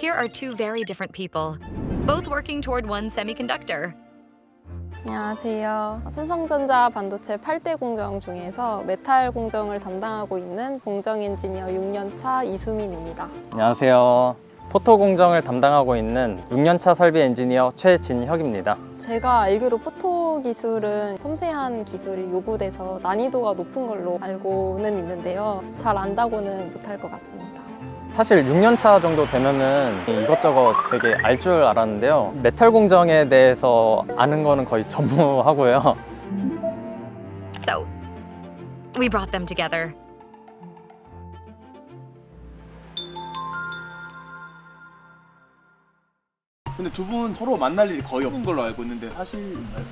Here are two very different people, both working toward one semiconductor. 안녕하세요. 삼성전자 반도체 8대 공정 중에서 메탈 공정을 담당하고 있는 공정 엔지니어 6년차 이수민입니다. 안녕하세요. 포토 공정을 담당하고 있는 6년차 설비 엔지니어 최진혁입니다. 제가 알기로 포토 기술은 섬세한 기술이 요구돼서 난이도가 높은 걸로 알고는 있는데요. 잘 안다고는 못할 것 같습니다. 사실 6년차 정도 되면은 이것저것 되게 알 줄 알았는데요. 메탈 공정에 대해서 아는 거는 거의 전무하고요. So, we brought them together. 근데 두 분 서로 만날 일이 거의 없는 걸로 알고 있는데 사실인가요?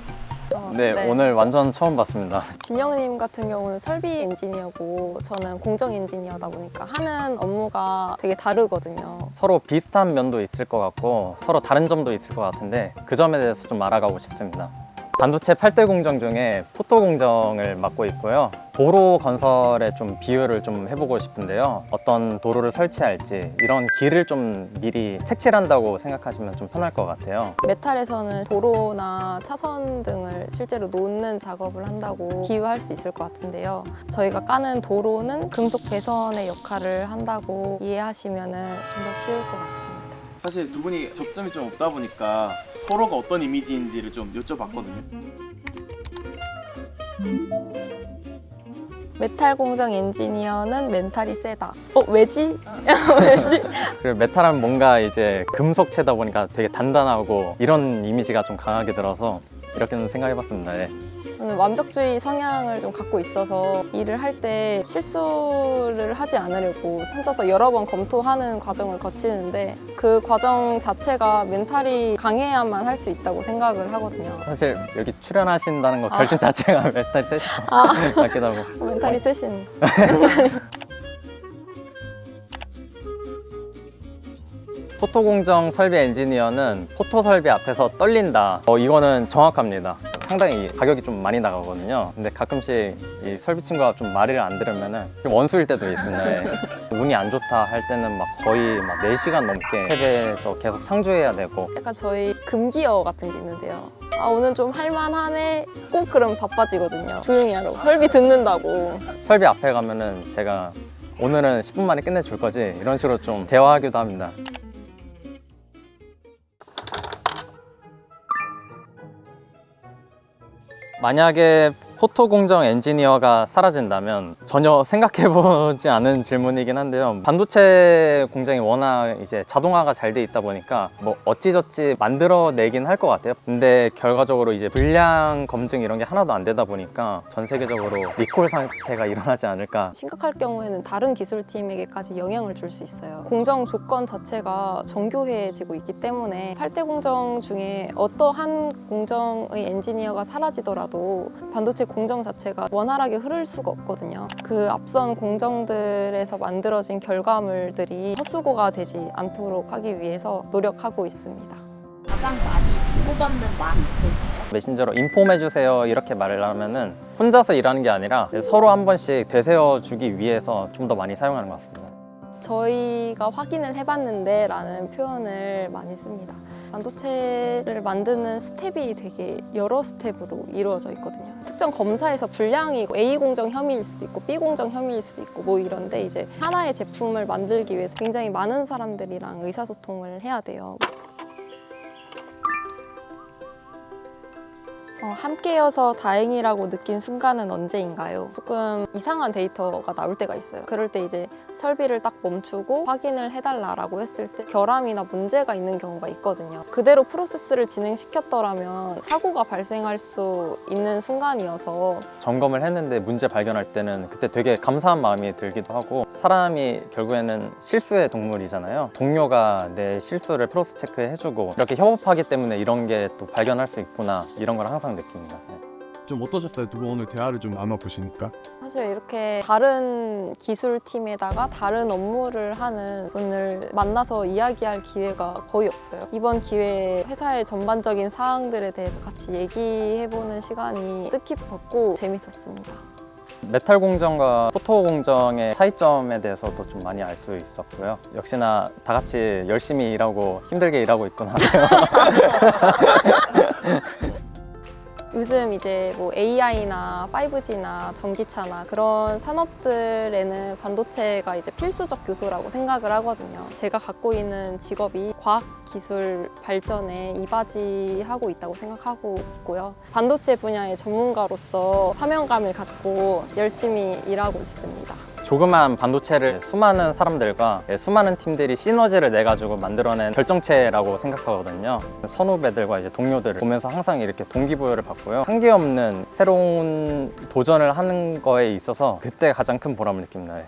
어, 네, 오늘 완전 처음 봤습니다. 진영님 같은 경우는 설비 엔지니어고 저는 공정 엔지니어다 보니까 하는 업무가 되게 다르거든요. 서로 비슷한 면도 있을 것 같고 서로 다른 점도 있을 것 같은데 그 점에 대해서 좀 알아가고 싶습니다. 반도체 8대 공정 중에 포토 공정을 맡고 있고요. 도로 건설에 좀 비유를 좀 해보고 싶은데요. 어떤 도로를 설치할지 이런 길을 좀 미리 색칠한다고 생각하시면 좀 편할 것 같아요. 메탈에서는 도로나 차선 등을 실제로 놓는 작업을 한다고 비유할 수 있을 것 같은데요. 저희가 까는 도로는 금속 배선의 역할을 한다고 이해하시면 좀 더 쉬울 것 같습니다. 사실 두 분이 접점이 좀 없다 보니까 서로가 어떤 이미지인지를 좀 여쭤봤거든요. 메탈 공정 엔지니어는 멘탈이 세다. 어, 왜지? 왜지? 그리고 메탈은 뭔가 이제 금속체다 보니까 되게 단단하고 이런 이미지가 좀 강하게 들어서 이렇게는 생각해봤습니다. 네. 저는 완벽주의 성향을 좀 갖고 있어서 일을 할 때 실수를 하지 않으려고 혼자서 여러 번 검토하는 과정을 거치는데 그 과정 자체가 멘탈이 강해야만 할 수 있다고 생각을 하거든요. 사실 여기 출연하신다는 거 결심 자체가 메탈 세션 같기도 하고 멘탈이 세신. 포토 공정 설비 엔지니어는 포토 설비 앞에서 떨린다. 어, 이거는 정확합니다. 상당히 가격이 좀 많이 나가거든요. 근데 가끔씩 이 설비 친구가 좀 말을 안 들으면은 좀 원수일 때도 있습니다. 예. 운이 안 좋다 할 때는 막 거의 막 4시간 넘게 해배에서 계속 상주해야 되고 약간 저희 금기어 같은 게 있는데요. 아, 오늘 좀 할만하네. 꼭 그럼 바빠지거든요. 조용히 하라고. 설비 듣는다고. 설비 앞에 가면은 제가 오늘은 10분 만에 끝내줄 거지 이런 식으로 좀 대화하기도 합니다. 만약에 포토 공정 엔지니어가 사라진다면 전혀 생각해보지 않은 질문이긴 한데요. 반도체 공장이 워낙 이제 자동화가 잘 돼 있다 보니까 뭐 어찌저찌 만들어내긴 할 것 같아요. 근데 결과적으로 이제 불량 검증 이런 게 하나도 안 되다 보니까 전 세계적으로 리콜 상태가 일어나지 않을까. 심각할 경우에는 다른 기술팀에게까지 영향을 줄 수 있어요. 공정 조건 자체가 정교해지고 있기 때문에 8대 공정 중에 어떠한 공정의 엔지니어가 사라지더라도 반도체 공정 자체가 원활하게 흐를 수가 없거든요. 그 앞선 공정들에서 만들어진 결과물들이 헛수고가 되지 않도록 하기 위해서 노력하고 있습니다. 가장 많이 주고받는 말이 있을까요? 메신저로 인폼해주세요 이렇게 말을 하면은 혼자서 일하는 게 아니라 서로 한 번씩 되새어주기 위해서 좀 더 많이 사용하는 것 같습니다. 저희가 확인을 해봤는데 라는 표현을 많이 씁니다. 반도체를 만드는 스텝이 되게 여러 스텝으로 이루어져 있거든요. 특정 검사에서 불량이 A 공정 혐의일 수도 있고 B 공정 혐의일 수도 있고 뭐 이런데 이제 하나의 제품을 만들기 위해서 굉장히 많은 사람들이랑 의사소통을 해야 돼요. 어, 함께여서 다행이라고 느낀 순간은 언제인가요? 조금 이상한 데이터가 나올 때가 있어요. 그럴 때 이제 설비를 딱 멈추고 확인을 해달라라고 했을 때 결함이나 문제가 있는 경우가 있거든요. 그대로 프로세스를 진행시켰더라면 사고가 발생할 수 있는 순간이어서 점검을 했는데 문제 발견할 때는 그때 되게 감사한 마음이 들기도 하고 사람이 결국에는 실수의 동물이잖아요. 동료가 내 실수를 프로스 체크해주고 이렇게 협업하기 때문에 이런 게 또 발견할 수 있구나 이런 걸 항상 느낍니다. 네. 좀 어떠셨어요? 두 분 오늘 대화를 좀 나눠보시니까 사실 이렇게 다른 기술팀에다가 다른 업무를 하는 분을 만나서 이야기할 기회가 거의 없어요. 이번 기회에 회사의 전반적인 사항들에 대해서 같이 얘기해보는 시간이 뜻깊었고 재밌었습니다. 메탈 공정과 포토 공정의 차이점에 대해서도 좀 많이 알 수 있었고요. 역시나 다 같이 열심히 일하고 힘들게 일하고 있구나. 요즘 이제 뭐 AI나 5G나 전기차나 그런 산업들에는 반도체가 이제 필수적 요소라고 생각을 하거든요. 제가 갖고 있는 직업이 과학 기술 발전에 이바지하고 있다고 생각하고 있고요. 반도체 분야의 전문가로서 사명감을 갖고 열심히 일하고 있습니다. 조그만 반도체를 수많은 사람들과 수많은 팀들이 시너지를 내 가지고 만들어낸 결정체라고 생각하거든요. 선후배들과 이제 동료들을 보면서 항상 이렇게 동기부여를 받고요. 한계 없는 새로운 도전을 하는 거에 있어서 그때 가장 큰 보람을 느낍니다.